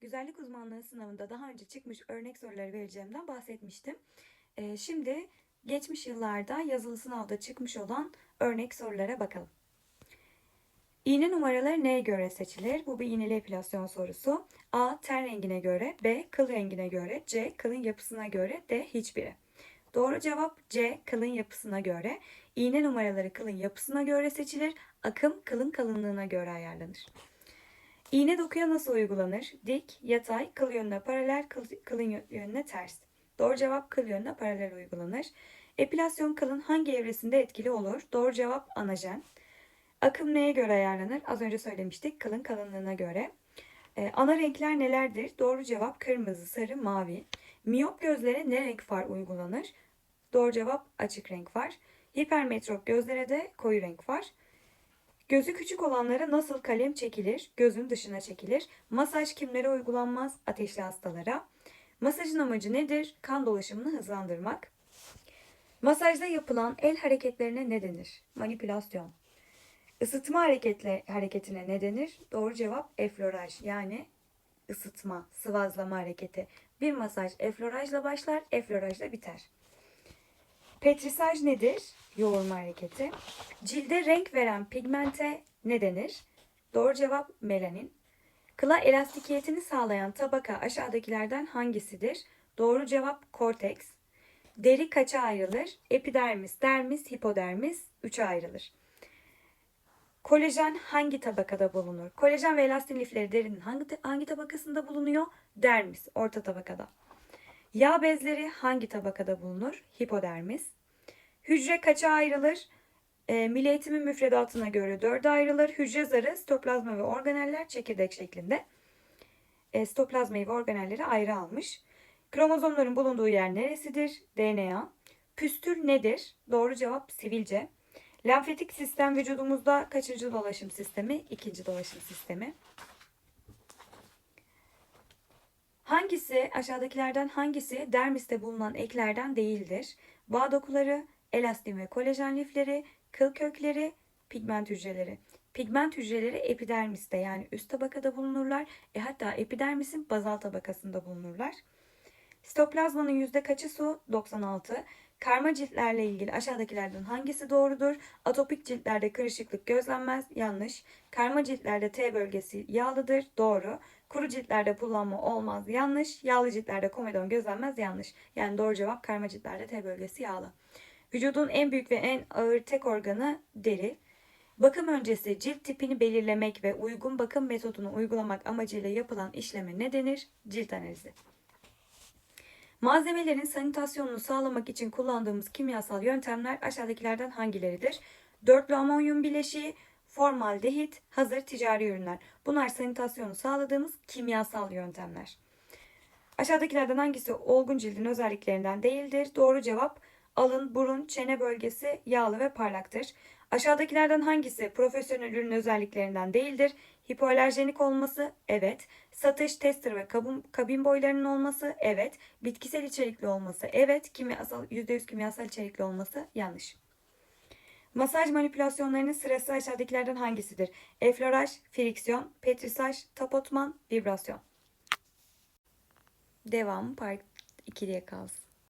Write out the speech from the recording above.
Güzellik uzmanlığı sınavında daha önce çıkmış örnek soruları vereceğimden bahsetmiştim. Ee, şimdi geçmiş yıllarda yazılı sınavda çıkmış olan örnek sorulara bakalım. İğne numaraları neye göre seçilir? Bu bir iğneli epilasyon sorusu. A. Ten rengine göre. B. Kıl rengine göre. C. Kılın yapısına göre. D. Hiçbiri. Doğru cevap C. Kılın yapısına göre. İğne numaraları kılın yapısına göre seçilir. Akım kılın kalınlığına göre ayarlanır. İğne dokuya nasıl uygulanır? Dik, yatay, kıl yönüne paralel, kıl, kılın yönüne ters. Doğru cevap kıl yönüne paralel uygulanır. Epilasyon kılın hangi evresinde etkili olur? Doğru cevap anajen. Akım neye göre ayarlanır? Az önce söylemiştik kılın kalınlığına göre. Ee, ana renkler nelerdir? Doğru cevap kırmızı, sarı, mavi. Miyop gözlere ne renk far uygulanır? Doğru cevap açık renk far. Hipermetrop gözlere de koyu renk far. Gözü küçük olanlara nasıl kalem çekilir? Gözün dışına çekilir. Masaj kimlere uygulanmaz? Ateşli hastalara. Masajın amacı nedir? Kan dolaşımını hızlandırmak. Masajda yapılan el hareketlerine ne denir? Manipülasyon. Isıtma hareketle, hareketine ne denir? Doğru cevap efloraj yani ısıtma, sıvazlama hareketi. Bir masaj eflorajla başlar, eflorajla biter. Petrisaj nedir? Yoğurma hareketi. Cilde renk veren pigmente ne denir? Doğru cevap melanin. Kıla elastikiyetini sağlayan tabaka aşağıdakilerden hangisidir? Doğru cevap korteks. Deri kaça ayrılır? Epidermis, dermis, hipodermis üçe ayrılır. Kolajen hangi tabakada bulunur? Kolajen ve elastin lifleri derinin hangi, hangi tabakasında bulunuyor? Dermis, orta tabakada. Yağ bezleri hangi tabakada bulunur? Hipodermis. Hücre kaça ayrılır? E, milli eğitimin müfredatına göre dörde ayrılır. Hücre zarı, sitoplazma ve organeller çekirdek şeklinde. E, sitoplazmayı ve organelleri ayrı almış. Kromozomların bulunduğu yer neresidir? DNA. Püstül nedir? Doğru cevap sivilce. Lenfetik sistem vücudumuzda kaçıncı dolaşım sistemi? İkinci dolaşım sistemi. Hangisi aşağıdakilerden hangisi dermiste bulunan eklerden değildir? Bağ dokuları, elastin ve kolajen lifleri, kıl kökleri, pigment hücreleri. Pigment hücreleri epidermiste yani üst tabakada bulunurlar. E hatta epidermisin bazal tabakasında bulunurlar. Sitoplazmanın yüzde kaçı su? 96. Karma ciltlerle ilgili aşağıdakilerden hangisi doğrudur? Atopik ciltlerde kırışıklık gözlenmez. Yanlış. Karma ciltlerde T bölgesi yağlıdır. Doğru. Kuru ciltlerde pullanma olmaz. Yanlış. Yağlı ciltlerde komedon gözlenmez. Yanlış. Yani doğru cevap karma ciltlerde T bölgesi yağlı. Vücudun en büyük ve en ağır tek organı deri. Bakım öncesi cilt tipini belirlemek ve uygun bakım metodunu uygulamak amacıyla yapılan işleme ne denir? Cilt analizi. Malzemelerin sanitasyonunu sağlamak için kullandığımız kimyasal yöntemler aşağıdakilerden hangileridir? Dörtlü amonyum bileşiği, formaldehit, hazır ticari ürünler. Bunlar sanitasyonu sağladığımız kimyasal yöntemler. Aşağıdakilerden hangisi olgun cildin özelliklerinden değildir? Doğru cevap alın, burun, çene bölgesi yağlı ve parlaktır. Aşağıdakilerden hangisi profesyonel ürün özelliklerinden değildir? Hipoalerjenik olması evet. Satış, tester ve kabin, kabin boylarının olması evet. Bitkisel içerikli olması evet. Kimyasal, %100 kimyasal içerikli olması yanlış. Masaj manipülasyonlarının sırası aşağıdakilerden hangisidir? Efloraj, friksiyon, petrisaj, tapotman, vibrasyon. Devam part 2'ye kalsın.